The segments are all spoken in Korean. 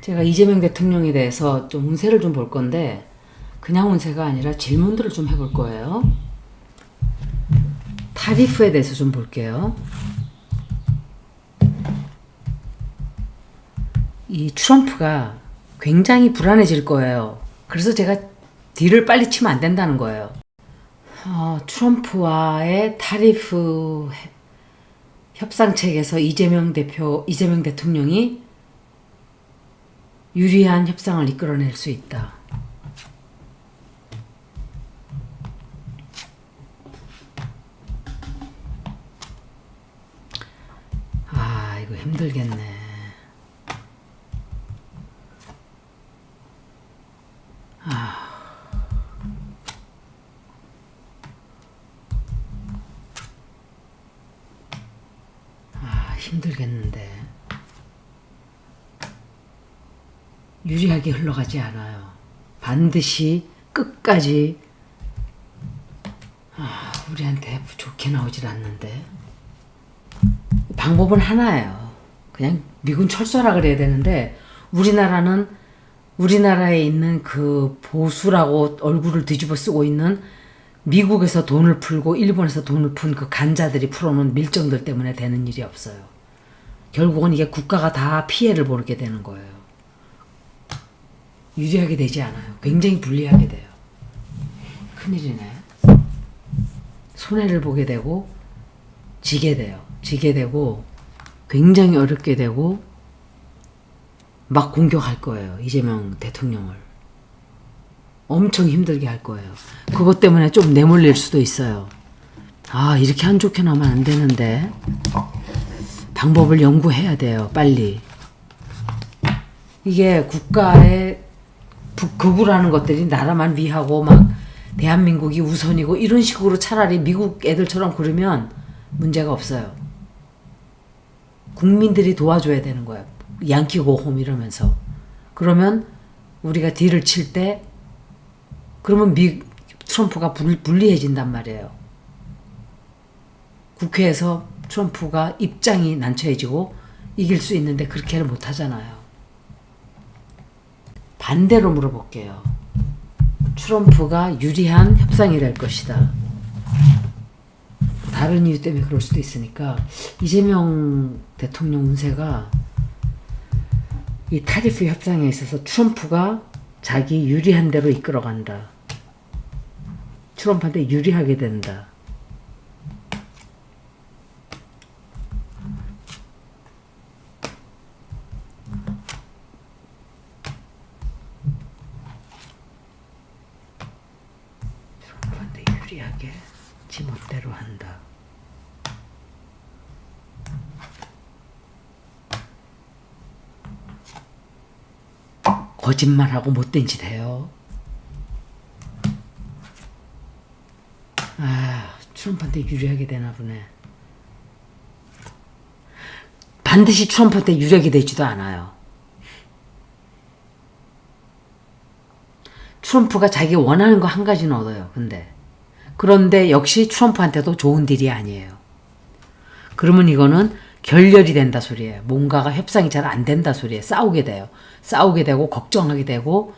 제가 이재명 대통령에 대해서 좀 운세를 좀 볼 건데 그냥 운세가 아니라 질문들을 좀 해볼 거예요. 타리프에 대해서 좀 볼게요. 이 트럼프가 굉장히 불안해질 거예요. 그래서 제가 딜을 빨리 치면 안 된다는 거예요. 어, 트럼프와의 타리프 해- 협상책에서 이재명 대표, 이재명 대통령이 유리한 협상을 이끌어낼 수 있다. 아, 이거 힘들겠네. 아, 힘들겠는데. 유리하게 흘러가지 않아요. 반드시 끝까지 아, 우리한테 좋게 나오질 않는데. 방법은 하나예요. 그냥 미군 철수라 그래야 되는데 우리나라는 우리나라에 있는 그 보수라고 얼굴을 뒤집어 쓰고 있는 미국에서 돈을 풀고 일본에서 돈을 푼 그 간자들이 풀어놓은 밀정들 때문에 되는 일이 없어요. 결국은 이게 국가가 다 피해를 보게 되는 거예요. 유리하게 되지 않아요. 굉장히 불리하게 돼요. 큰일이네. 손해를 보게 되고 지게 돼요. 지게 되고 굉장히 어렵게 되고 막 공격할 거예요. 이재명 대통령을. 엄청 힘들게 할 거예요. 그것 때문에 좀 내몰릴 수도 있어요. 아, 이렇게 안 좋게 나오면 안 되는데. 방법을 연구해야 돼요. 빨리. 이게 국가의 북- 극우라는 것들이 나라만 위하고 막 대한민국이 우선이고 이런 식으로 차라리 미국 애들처럼 그러면 문제가 없어요. 국민들이 도와줘야 되는 거야. 양키 고홈 이러면서. 그러면 우리가 딜을 칠 때 그러면 미 트럼프가 불, 불리해진단 말이에요. 국회에서 트럼프가 입장이 난처해지고 이길 수 있는데 그렇게는 못 하잖아요. 반대로 물어볼게요. 트럼프가 유리한 협상이 될 것이다. 다른 이유 때문에 그럴 수도 있으니까 이재명 대통령 운세가 이 타리프 협상에 있어서 트럼프가 자기 유리한 대로 이끌어간다. 트럼프한테 유리하게 된다. 트럼 프한테 유리하게 지멋대로 한다. 거짓말하고 못된 짓 해요. 아, 트럼프한테 유리하게 되나 보네. 반드시 트럼프한테 유리하게 되지도 않아요. 트럼프가 자기 원하는 거 한 가지는 얻어요. 근데 그런데 역시 트럼프한테도 좋은 딜이 아니에요. 그러면 이거는 결렬이 된다 소리예요. 뭔가가 협상이 잘 안 된다 소리예요. 싸우게 돼요. 싸우게 되고 걱정하게 되고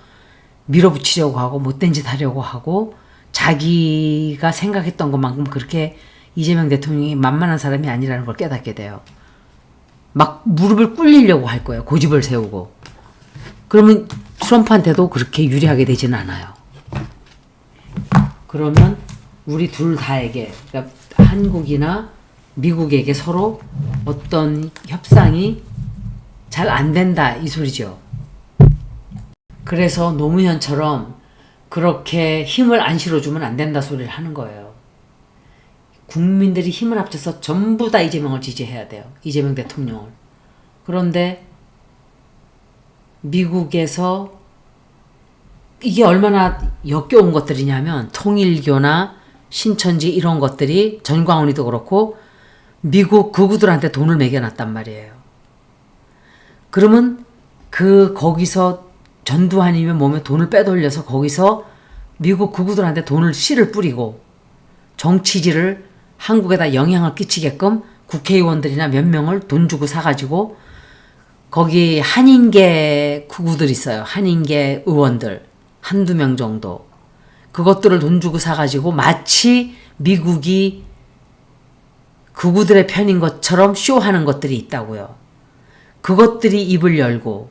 밀어붙이려고 하고 못된 짓 하려고 하고 자기가 생각했던 것만큼 그렇게 이재명 대통령이 만만한 사람이 아니라는 걸 깨닫게 돼요. 막 무릎을 꿇리려고 할 거예요. 고집을 세우고. 그러면 트럼프한테도 그렇게 유리하게 되지는 않아요. 그러면 우리 둘 다에게 그러니까 한국이나 미국에게 서로 어떤 협상이 잘 안 된다 이 소리죠. 그래서 노무현처럼 그렇게 힘을 안 실어주면 안 된다 소리를 하는 거예요. 국민들이 힘을 합쳐서 전부 다 이재명을 지지해야 돼요. 이재명 대통령을. 그런데 미국에서 이게 얼마나 역겨운 것들이냐면 통일교나 신천지 이런 것들이 전광훈이도 그렇고 미국 극우들한테 돈을 매겨놨단 말이에요. 그러면 그 거기서 전두환이면 몸에 돈을 빼돌려서 거기서 미국 극우들한테 돈을 씨를 뿌리고 정치지를 한국에다 영향을 끼치게끔 국회의원들이나 몇 명을 돈 주고 사가지고 거기 한인계 구구들 있어요. 한인계 의원들 한두 명 정도. 그것들을 돈 주고 사가지고 마치 미국이 극우들의 편인 것처럼 쇼하는 것들이 있다고요. 그것들이 입을 열고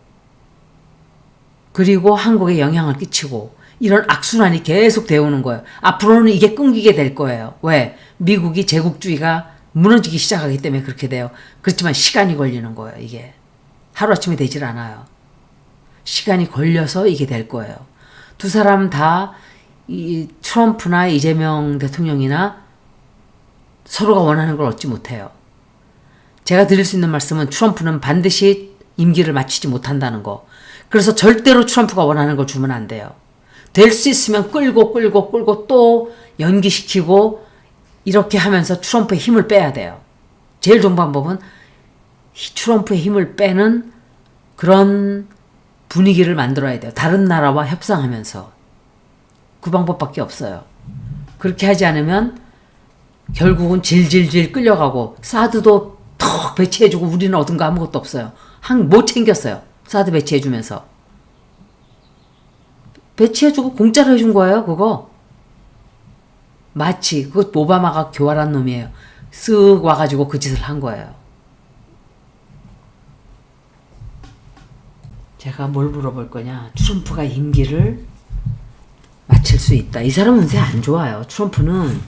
그리고 한국에 영향을 끼치고 이런 악순환이 계속 되오는 거예요. 앞으로는 이게 끊기게 될 거예요. 왜? 미국이 제국주의가 무너지기 시작하기 때문에 그렇게 돼요. 그렇지만 시간이 걸리는 거예요, 이게. 하루아침에 되질 않아요. 시간이 걸려서 이게 될 거예요. 두 사람 다 이 트럼프나 이재명 대통령이나 서로가 원하는 걸 얻지 못해요. 제가 드릴 수 있는 말씀은 트럼프는 반드시 임기를 마치지 못한다는 거. 그래서 절대로 트럼프가 원하는 걸 주면 안 돼요. 될 수 있으면 끌고 끌고 끌고 또 연기시키고 이렇게 하면서 트럼프의 힘을 빼야 돼요. 제일 좋은 방법은 트럼프의 힘을 빼는 그런 분위기를 만들어야 돼요. 다른 나라와 협상하면서. 그 방법밖에 없어요. 그렇게 하지 않으면 결국은 질질질 끌려가고 사드도 턱 배치해주고 우리는 얻은 거 아무것도 없어요. 한 못 챙겼어요. 사드 배치해주면서 배치해주고 공짜로 해준 거예요. 그거 마치 그것 오바마가 교활한 놈이에요. 쓱 와가지고 그 짓을 한 거예요. 제가 뭘 물어볼 거냐? 트럼프가 임기를 마칠 수 있다. 이 사람 운세 안 좋아요. 트럼프는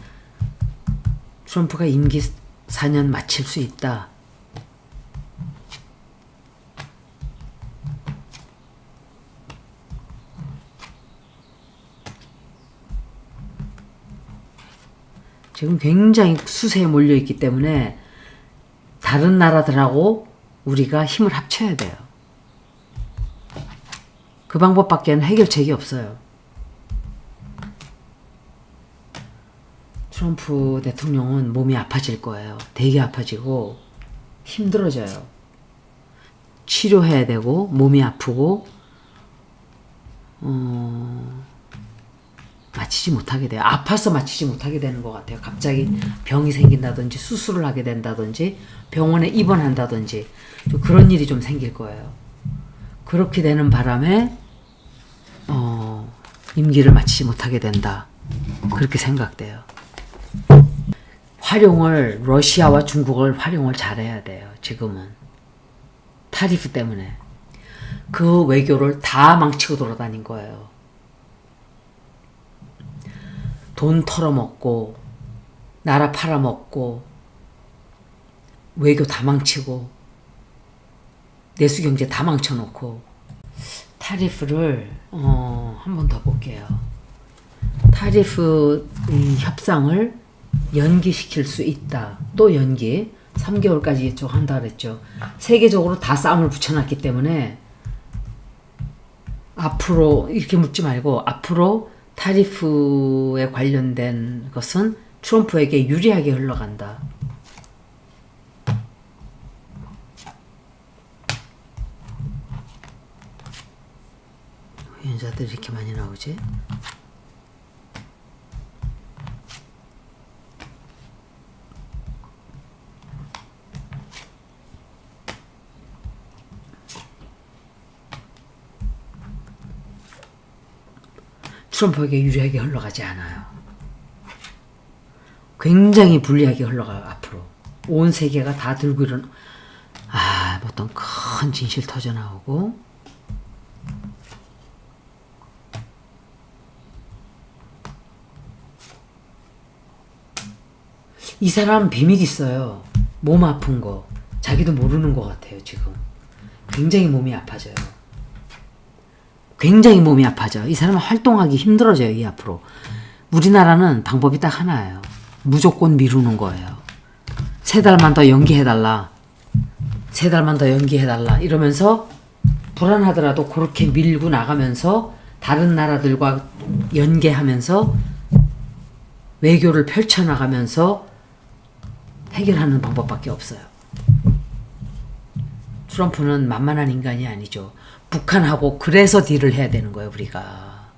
트럼프가 임기 4년 마칠 수 있다. 지금 굉장히 수세에 몰려 있기 때문에 다른 나라들하고 우리가 힘을 합쳐야 돼요. 그 방법밖에는 해결책이 없어요. 트럼프 대통령은 몸이 아파질 거예요. 되게 아파지고 힘들어져요. 치료해야 되고 몸이 아프고 어, 마치지 못하게 돼요. 아파서 마치지 못하게 되는 것 같아요. 갑자기 병이 생긴다든지 수술을 하게 된다든지 병원에 입원한다든지 좀 그런 일이 좀 생길 거예요. 그렇게 되는 바람에 어, 임기를 마치지 못하게 된다. 그렇게 생각돼요. 활용을 러시아와 중국을 활용을 잘해야 돼요. 지금은 타리프 때문에 그 외교를 다 망치고 돌아다닌 거예요. 돈 털어먹고 나라 팔아먹고 외교 다 망치고 내수 경제 다 망쳐놓고 타리프를 어, 한 번 더 볼게요. 타리프 이 협상을 연기시킬 수 있다. 또 연기. 3개월까지 이쪽 한다 그랬죠. 세계적으로 다 싸움을 붙여놨기 때문에 앞으로 이렇게 묻지 말고 앞으로 타리프에 관련된 것은 트럼프에게 유리하게 흘러간다. 후연자들 이렇게 많이 나오지? 트럼프에게 유리하게 흘러가지 않아요. 굉장히 불리하게 흘러가요, 앞으로. 온 세계가 다 들고 일어나, 아, 뭐 어떤 큰 진실 터져나오고, 이 사람 비밀 있어요. 몸 아픈 거. 자기도 모르는 것 같아요, 지금. 굉장히 몸이 아파져요. 굉장히 몸이 아파져. 이 사람은 활동하기 힘들어져요, 이 앞으로. 우리나라는 방법이 딱 하나예요. 무조건 미루는 거예요. 세 달만 더 연기해달라. 세 달만 더 연기해달라. 이러면서 불안하더라도 그렇게 밀고 나가면서 다른 나라들과 연계하면서 외교를 펼쳐나가면서 해결하는 방법밖에 없어요. 트럼프는 만만한 인간이 아니죠. 북한하고 그래서 딜을 해야 되는 거예요, 우리가.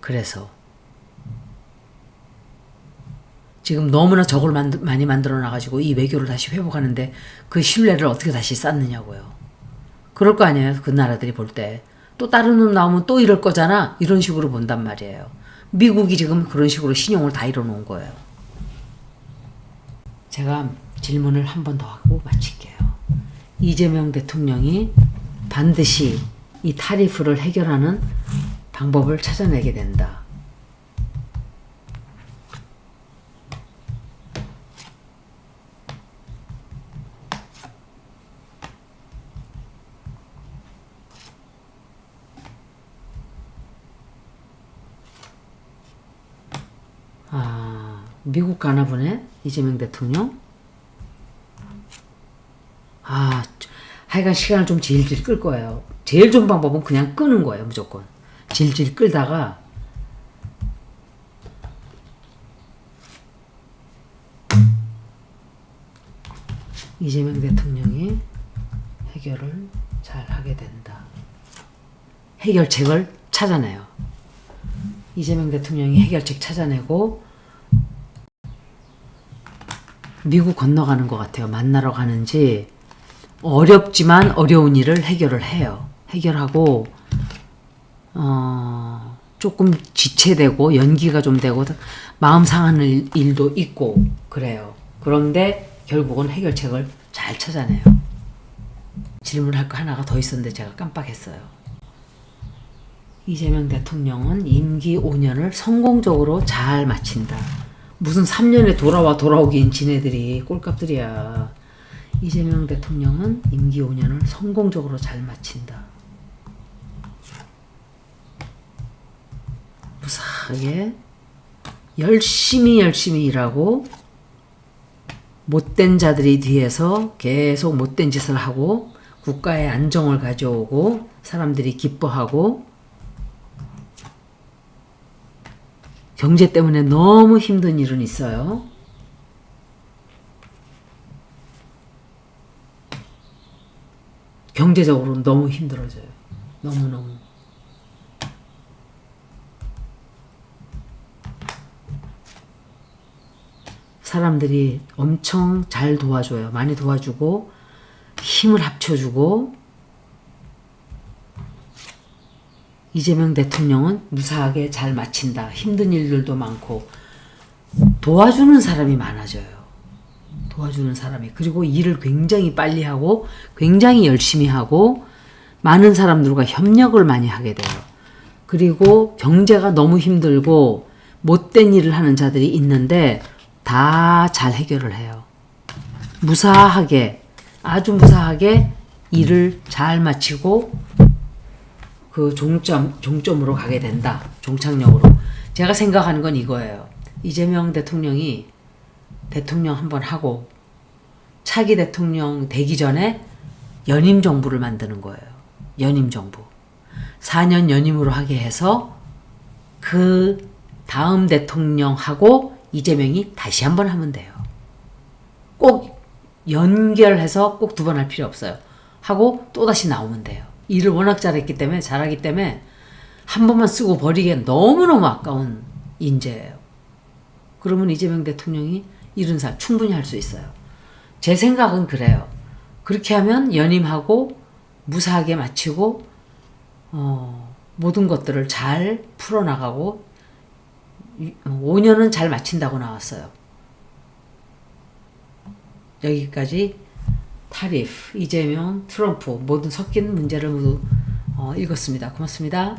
그래서. 지금 너무나 적을 만드, 많이 만들어 놔가지고 이 외교를 다시 회복하는데 그 신뢰를 어떻게 다시 쌓느냐고요. 그럴 거 아니에요. 그 나라들이 볼 때. 또 다른 놈 나오면 또 이럴 거잖아. 이런 식으로 본단 말이에요. 미국이 지금 그런 식으로 신용을 다 잃어놓은 거예요. 제가 질문을 한 번 더 하고 마칠게요. 이재명 대통령이 반드시 이 타리프를 해결하는 방법을 찾아내게 된다. 아, 미국 가나 보네? 이재명 대통령? 아, 하여간 시간을 좀 질질 끌 거예요. 제일 좋은 방법은 그냥 끄는 거예요, 무조건. 질질 끌다가 이재명 대통령이 해결을 잘 하게 된다. 해결책을 찾아내요. 이재명 대통령이 해결책 찾아내고 미국 건너가는 것 같아요. 만나러 가는지 어렵지만 어려운 일을 해결을 해요. 해결하고 어, 조금 지체되고 연기가 좀 되고 마음 상하는 일- 일도 있고 그래요. 그런데 결국은 해결책을 잘 찾아내요. 질문할 거 하나가 더 있었는데 제가 깜빡했어요. 이재명 대통령은 임기 5년을 성공적으로 잘 마친다. 무슨 3년에 돌아와 돌아오긴 지네들이 꼴값들이야. 이재명 대통령은 임기 5년을 성공적으로 잘 마친다. 무사하게 열심히 열심히 일하고 못된 자들이 뒤에서 계속 못된 짓을 하고 국가의 안정을 가져오고 사람들이 기뻐하고 경제 때문에 너무 힘든 일은 있어요. 경제적으로 너무 힘들어져요. 너무너무. 사람들이 엄청 잘 도와줘요. 많이 도와주고, 힘을 합쳐주고, 이재명 대통령은 무사하게 잘 마친다. 힘든 일들도 많고, 도와주는 사람이 많아져요. 도와주는 사람이. 그리고 일을 굉장히 빨리 하고, 굉장히 열심히 하고, 많은 사람들과 협력을 많이 하게 돼요. 그리고 경제가 너무 힘들고, 못된 일을 하는 자들이 있는데, 다 잘 해결을 해요. 무사하게, 아주 무사하게 일을 잘 마치고, 그 종점, 종점으로 가게 된다. 종착역으로. 제가 생각하는 건 이거예요. 이재명 대통령이 대통령 한 번 하고 차기 대통령 되기 전에 연임 정부를 만드는 거예요. 연임 정부. 4년 연임으로 하게 해서 그 다음 대통령하고 이재명이 다시 한 번 하면 돼요. 꼭 연결해서 꼭 두 번 할 필요 없어요. 하고 또 다시 나오면 돼요. 일을 워낙 잘했기 때문에 잘하기 때문에 한 번만 쓰고 버리기엔 너무너무 아까운 인재예요. 그러면 이재명 대통령이 이런 사 충분히 할 수 있어요. 제 생각은 그래요. 그렇게 하면 연임하고 무사하게 마치고 어, 모든 것들을 잘 풀어나가고 5년은 잘 마친다고 나왔어요. 여기까지 타리프, 이재명, 트럼프 모든 섞인 문제를 모두 어, 읽었습니다. 고맙습니다.